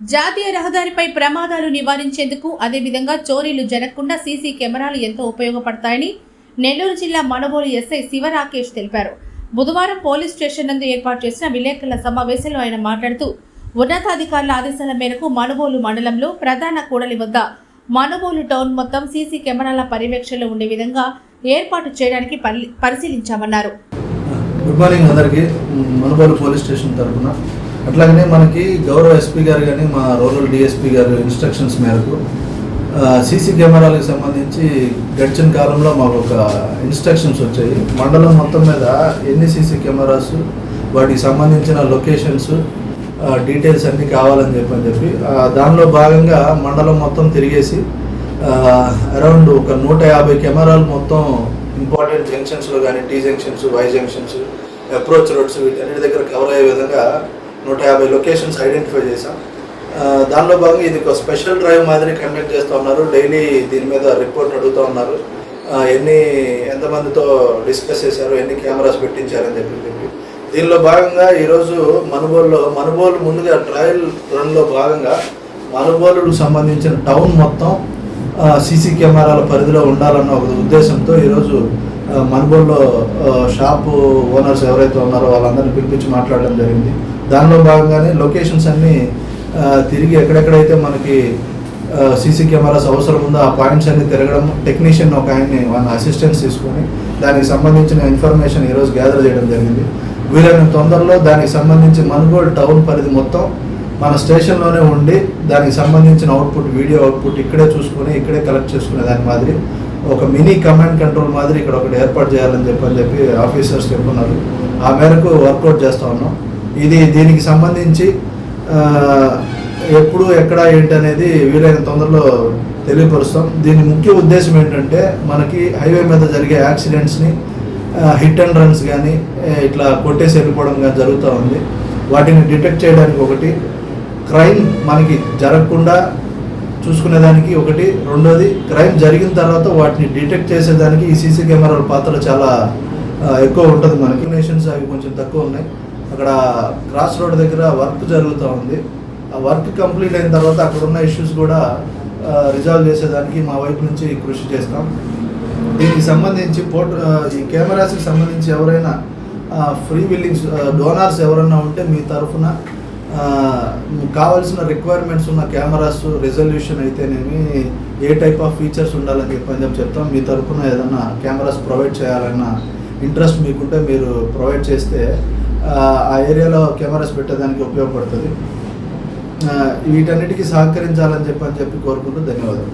జాతీయ రహదారిపై ప్రమాదాలు నివారించేందుకు అదేవిధంగా చోరీలు జరగకుండా సీసీ కెమెరాలు ఎంతో ఉపయోగపడతాయని నెల్లూరు జిల్లా మనబోలు ఎస్ఐ శివరాకేష్ తెలిపారు. బుధవారం పోలీస్ స్టేషన్ నందు ఏర్పాటు చేసిన విలేకరుల సమావేశంలో ఆయన మాట్లాడుతూ ఉన్నతాధికారుల ఆదేశాల మేరకు మనుబోలు మండలంలో ప్రధాన కూడలి వద్ద మనుబోలు టౌన్ మొత్తం సీసీ కెమెరాల పర్యవేక్షణలో ఉండే విధంగా ఏర్పాటు చేయడానికి పరిశీలించామన్నారు. గుడ్ మార్నింగ్ అందరికీ. మనుబోలు పోలీస్ స్టేషన్ తరఫున అట్లాగనే మనకి గౌరవ ఎస్పీ గారు కానీ మా రూరల్ డిఎస్పీ గారు ఇన్స్ట్రక్షన్స్ మేరకు సీసీ కెమెరాలకు సంబంధించి గడిచిన కాలంలో మాకు ఒక ఇన్స్ట్రక్షన్స్ వచ్చాయి. మండలం మొత్తం మీద ఎన్ని సీసీ కెమెరాస్ వాటికి సంబంధించిన లొకేషన్స్ డీటెయిల్స్ అన్నీ కావాలని చెప్పి అని చెప్పి దానిలో భాగంగా మండలం మొత్తం తిరిగేసి అరౌండ్ ఒక నూట యాభై కెమెరాలు మొత్తం ఇంపార్టెంట్ జంక్షన్స్లో కానీ T junctions Y junctions approach roads వీటన్నిటి దగ్గర కవర్ అయ్యే విధంగా నూట యాభై లొకేషన్స్ ఐడెంటిఫై చేశాం. దానిలో భాగంగా ఇది ఒక స్పెషల్ డ్రైవ్ మాదిరి కండక్ట్ చేస్తూ ఉన్నారు. డైలీ దీని మీద రిపోర్ట్ అడుగుతూ ఉన్నారు. ఎన్ని ఎంతమందితో డిస్కస్ చేశారు ఎన్ని కెమెరాస్ పెట్టించారని చెప్పి చెప్పి. దీనిలో భాగంగా ఈరోజు మనుబోలులో మనుబోలు ముందుగా ట్రయల్ రన్లో భాగంగా మనుబోలుకు సంబంధించిన టౌన్ మొత్తం సీసీ కెమెరాల పరిధిలో ఉండాలన్న ఒక ఉద్దేశంతో ఈరోజు ఆ, షాపు ఓనర్స్ ఎవరైతే ఉన్నారో వాళ్ళందరినీ పిలిపించి మాట్లాడడం జరిగింది. దానిలో భాగంగానే లొకేషన్స్ అన్నీ తిరిగి ఎక్కడెక్కడైతే మనకి సీసీ కెమెరాస్ అవసరం ఉందో ఆ పాయింట్స్ అన్ని తిరగడం టెక్నీషియన్ ఒక ఆయన్ని వాళ్ళ అసిస్టెన్స్ తీసుకొని దానికి సంబంధించిన ఇన్ఫర్మేషన్ ఈరోజు గ్యాదర్ చేయడం జరిగింది. వీలైన తొందరలో దానికి సంబంధించి మన్గోల్ టౌన్ పరిధి మొత్తం మన స్టేషన్లోనే ఉండి దానికి సంబంధించిన అవుట్పుట్ వీడియో అవుట్పుట్ ఇక్కడే చూసుకొని ఇక్కడే కలెక్ట్ చేసుకునే దాని మాదిరి ఒక మినీ కమాండ్ కంట్రోల్ మాదిరి ఇక్కడ ఒకటి ఏర్పాటు చేయాలని చెప్పి అని చెప్పి ఆఫీసర్స్ చెప్పున్నారు ఆ మేరకు వర్కౌట్ చేస్తూ ఉన్నాం. ఇది దీనికి సంబంధించి ఎప్పుడు ఎక్కడ ఏంటి అనేది వీలైన తొందరలో తెలియపరుస్తాం. దీని ముఖ్య ఉద్దేశం ఏంటంటే మనకి హైవే మీద జరిగే యాక్సిడెంట్స్ని హిట్ అండ్ రన్స్ కానీ ఇట్లా కొట్టేసి వెళ్ళిపోవడం కానీ జరుగుతూ ఉంది. వాటిని డిటెక్ట్ చేయడానికి ఒకటి క్రైమ్ మనకి జరగకుండా చూసుకునేదానికి ఒకటి రెండోది క్రైమ్ జరిగిన తర్వాత వాటిని డిటెక్ట్ చేసేదానికి ఈ సీసీ కెమెరాల పాత్ర చాలా ఎక్కువ ఉంటుంది మనకి. నేషన్స్ అవి కొంచెం తక్కువ ఉన్నాయి. అక్కడ క్రాస్ రోడ్ దగ్గర వర్క్ జరుగుతూ ఉంది. ఆ వర్క్ కంప్లీట్ అయిన తర్వాత అక్కడ ఉన్న ఇష్యూస్ కూడా రిజాల్వ్ చేసేదానికి మా వైపు నుంచి కృషి చేస్తాం. దీనికి సంబంధించి పోర్ట్ ఈ కెమెరాస్కి సంబంధించి ఎవరైనా ఫ్రీ విల్లింగ్స్ డోనార్స్ ఎవరైనా ఉంటే మీ తరఫున కావాల్సిన రిక్వైర్మెంట్స్ ఉన్న కెమెరాస్ రిజల్యూషన్ అయితేనేమి ఏ టైప్ ఆఫ్ ఫీచర్స్ ఉండాలని చెప్పని చెప్పి చెప్తాం. మీ తరఫున ఏదైనా కెమెరాస్ ప్రొవైడ్ చేయాలన్న ఇంట్రెస్ట్ మీకుంటే మీరు ప్రొవైడ్ చేస్తే ఆ, ఏరియాలో కెమెరాస్ పెట్టేదానికి ఉపయోగపడుతుంది. వీటన్నిటికీ సహకరించాలని చెప్పని చెప్పి కోరుకుంటూ ధన్యవాదాలు.